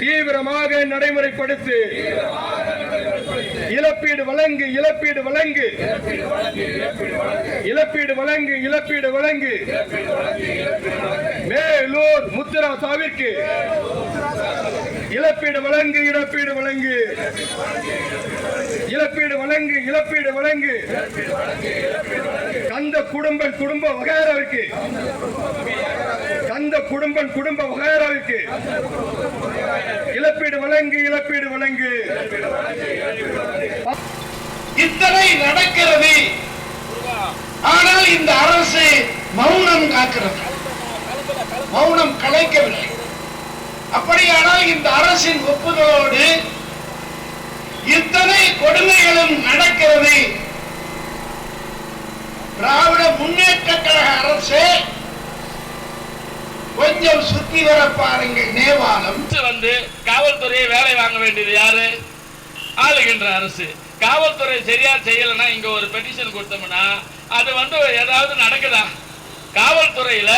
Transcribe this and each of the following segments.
தீவிரமாக நடைமுறைப்படுத்து இழப்பீடு வழங்கு இழப்பீடு வழங்கு. இழப்பீடு வழங்கு இழப்பீடு வழங்கு. மேலூர் முத்துராசாவிற்கு இழப்பீடு வழங்கு இழப்பீடு வழங்கு. இழப்பீடு வழங்கு இழப்பீடு வழங்கு. அந்த குடும்ப குடும்ப வகையறாவிற்கு குடும்பம் குடும்ப வகையறாவிற்கு இழப்பீடு வழங்கு இழப்பீடு வழங்கு. இத்தனை நடக்கிறது. ஆனால் இந்த அரசு மௌனம் காக்கிறது. மௌனம் கலைக்கவில்லை. அப்படியானால் இந்த அரசின் ஒப்புதலோடு இத்தனை கொடுமைகளும் நடக்கிறது. திராவிட முன்னேற்ற கழக அரசு கொஞ்சம் சுத்தி வர பாருங்க நேவாலம் வந்து காவல்துறையை வேலை வாங்க வேண்டியது யாரு? ஆளுகின்ற அரசு. காவல்துறை சரியா செய்யலைன்னா இங்க ஒரு பெட்டிஷன் கொடுத்தோம்னா அது வந்து ஏதாவது நடக்குதா? காவல்துறையில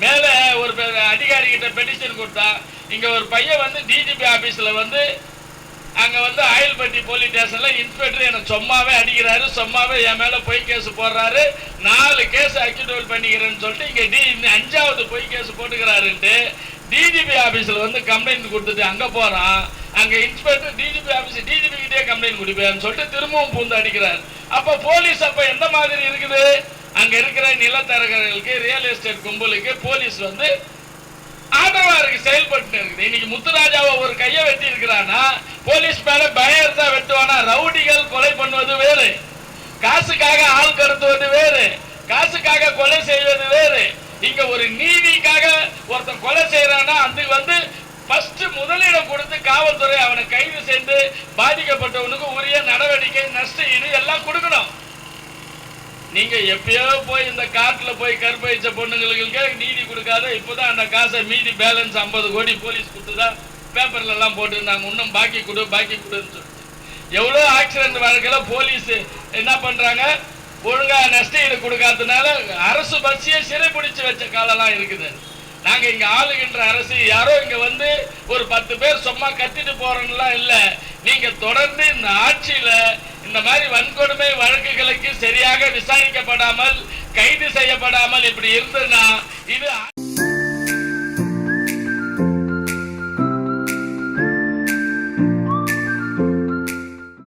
மேல ஒரு அதிகாரி கிட்ட பெட்டிஷன் கொடுத்தா இங்க ஒரு பையன் வந்து டிஜிபி ஆபீஸ்ல வந்து அங்க வந்து ஆயில்பட்டி போலீஸ் ஸ்டேஷன்ல இன்ஸ்பெக்டர் எனக்கு சும்மாவே அடிக்கிறாரு சும்மாவே என் மேல பொய் கேஸ் போடுறாரு. நாலு கேஸ் அக்யூட்டபிள் பண்ணிக்கிறேன்னு சொல்லிட்டு இங்க டி அஞ்சாவது பொய் கேஸ் போட்டுக்கிறாருன்ட்டு டிஜிபி ஆபீஸ்ல வந்து கம்ப்ளைண்ட் கொடுத்துட்டு அங்க போறான். அங்க இன்ஸ்பெக்டர் டிஜிபி ஆபீஸ் டிஜிபி கிட்டே கம்ப்ளைண்ட் கொடுப்பேன்னு சொல்லிட்டு திரும்பவும் பூந்து அடிக்கிறார். அப்ப போலீஸ் அப்ப எந்த மாதிரி இருக்குது? அங்க இருக்கிற நிலத்தரகர்களுக்கு ரியல் எஸ்டேட் கும்பலுக்கு போலீஸ் வந்து ஆதரவா இருக்கு செயல்பட்டு இருக்குது. இன்னைக்கு முத்துராஜாவை ஒரு கையை வெட்டி இருக்கிறான்னா போலீஸ் மேல பயம் இருந்தா வெட்டுவானா? ரவுடிகள் கொலை பண்ணுவது வேறு. காசுக்காக ஆள் கடத்துவது வேறு. காசுக்காக கொலை செய்வது வேறு. இங்க ஒரு நீதிக்காக ஒருத்தன் கொலை செய்யறானா அது வந்து ஃபர்ஸ்ட் முதலிடம் கொடுத்து காவல்துறை அவனை கைது செய்து பாதிக்கப்பட்டவனுக்கு உரிய நடவடிக்கை நஷ்ட ஈடு எல்லாம் கொடுக்கணும். நீங்க எப்பயோ போய் இந்த காட்டுல போய் கற்பழிச்ச பொண்ணுங்களுக்கு நீதி கொடுக்காத இப்போதான் அந்த காசை மீதி பேலன்ஸ் 50 கோடி போலீஸ் கொடுத்துதான் பேப்பர்ல எல்லாம் போட்டிருந்தாங்க. இன்னும் பாக்கி கொடு பாக்கி கொடுன்னு சொல்லிட்டு எவ்வளவு ஆக்சிடென்ட் வழக்குல போலீஸ் என்ன பண்றாங்க? ஒழுங்கா நஷ்டஈடு கொடுக்காததுனால அரசு பஸ்ஸையே சிறைபிடிச்சு வச்ச காலம்லாம் இருக்குது. நாங்க இங்க ஆளுகின்ற அரசு யாரோ இங்க வந்து ஒரு பத்து பேர் சும்மா கத்திட்டு போறோம்லாம் இல்லை. நீங்க தொடர்ந்து இந்த ஆட்சியில இந்த மாதிரி வன்கொடுமை வழக்குகளுக்கு சரியாக விசாரிக்கப்படாமல் கைது செய்யப்படாமல் இப்படி இருந்ததுன்னா இது